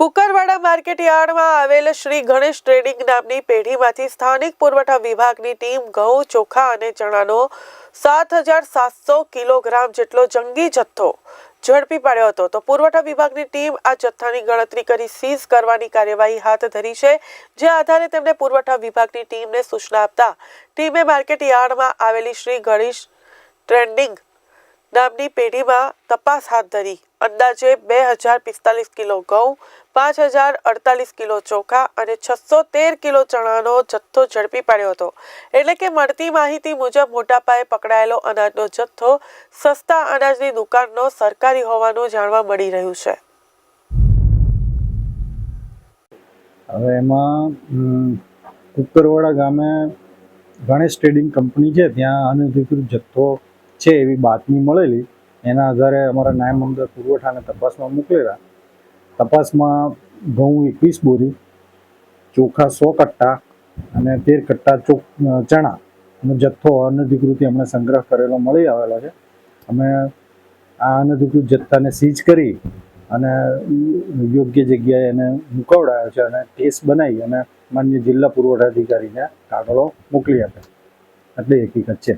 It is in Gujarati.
કુકરવાડા માર્કેટ યાર્ડમાં આવેલ શ્રી ગણેશ ટ્રેડિંગ નામની પેઢીમાંથી સ્થાનિક પુરવઠા વિભાગની ટીમ ઘઉં, ચોખા અને ચણાનો સાત હજાર સાતસો કિલોગ્રામ જેટલો જંગી જથ્થો ઝડપી પાડ્યો હતો. તો પુરવઠા વિભાગની ટીમ આ જથ્થાની ગણતરી કરી સીઝ કરવાની કાર્યવાહી હાથ ધરી છે, જે આધારે તેમણે પુરવઠા વિભાગની ટીમને સૂચના આપતા ટીમે માર્કેટ યાર્ડમાં આવેલી શ્રી ગણેશ ટ્રેન્ડિંગ નામની પેઢીમાં તપાસ હાથ ધરી. અંદાજે બે હજાર પિસ્તાલીસ કિલો ઘઉં, પાંચ હજાર અડતાલીસ કિલો ચોખા અને છસો તેર કિલો ચણાનો જથ્થો ઝડપી પાડ્યો હતો. એટલે કે મળતી માહિતી મુજબ મોટા પાયે પકડાયેલો અનાજનો જથ્થો સસ્તા અનાજની દુકાનનો સરકારી હોવાનું જાણવા મળી રહ્યું છે. હવે એમાં કુકરવાડા ગામે ગણેશ ટ્રેડિંગ કંપની છે, ત્યાં અનધિકૃત જથ્થો છે એવી બાતમી મળેલી. એના આધારે અમારા નાયબ અમદાર પુરવઠાને તપાસમાં મોકલેલા. તપાસમાં ઘઉં એકવીસ બોરી, ચોખા સો કટ્ટા અને તેર કટ્ટા ચોક ચણા ચણાનો જથ્થો અનધિકૃત અમને સંગ્રહ કરેલો મળી આવેલો છે. અમે આ અનધિકૃત જથ્થાને સીઝ કરી અને યોગ્ય જગ્યાએ એને મુકાવડાયો છે અને ટેસ્ટ બનાવી અને માન્ય જિલ્લા પુરવઠા અધિકારીને કાગળો મોકલી આપ્યા. એટલે હકીકત છે.